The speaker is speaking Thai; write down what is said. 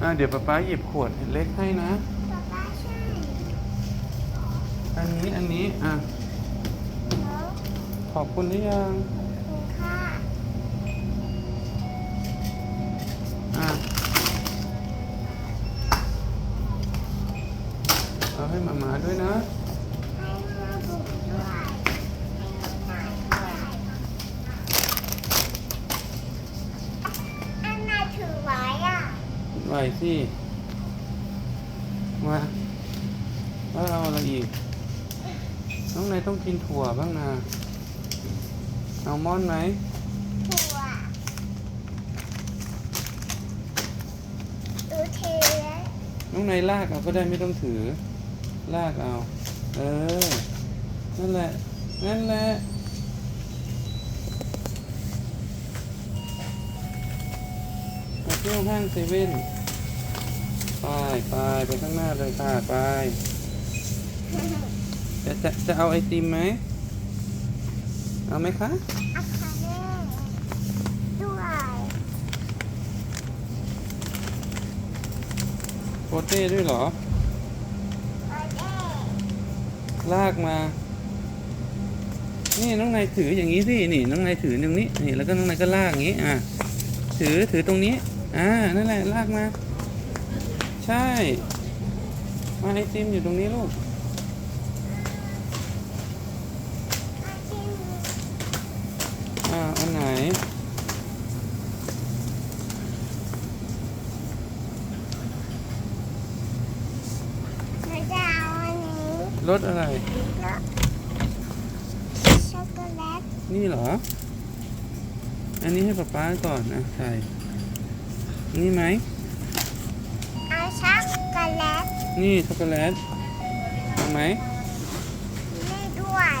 อ่าเดี๋ยวป๊าป๊าหยิบขวดเล็กให้นะ ป๊าป๊าใช่อันนี้อันนี้อะแล้วขอบคุณหรือยังคุณค่าอะเอาให้มามาด้วยนะ ให้มาบุกด้วยให้หน่อยด้วยอันไหนถือไว้อะ ไหวสิมาแล้วเราอะไรอีก น้องนายต้องกินถั่วบ้างนะอัลมอนด์ไหมถั่วดูเทแล้วน้องนายลากเอาก็ได้ไม่ต้องถือ ลากเอา เออ นั่นแหละ นั่นแหละ มาเที่ยวห้างเซเว่นไปไปไปข้างหน้าเลยค่ะไปจะจะจะเอาไอติมไหมเอาไหมคะอาคาเน่ด้วยโปเต้ด้วยเหรอโอเด้ลากมา นี่น้องนายถืออย่างนี้สินี่น้องนายถือตรงนี้นี่แล้วก็น้องนายก็ลากอย่างนี้อะถือถือตรงนี้ อ่า นั่นแหละ ลากมา ใช่มาไอติมอยู่ตรงนี้ลูกอาชิมอ่า อันไหนหนูจะเอาอันนี้รสอะไร แล้วช็อกโกแลต นี่เหรอ อันนี้ให้ป๊าป๊าก่อนนะใช่ นี่ไหมเอาช็อกโกแลตนี่ช็อกโกแลตเอาไหมนี่ด้วย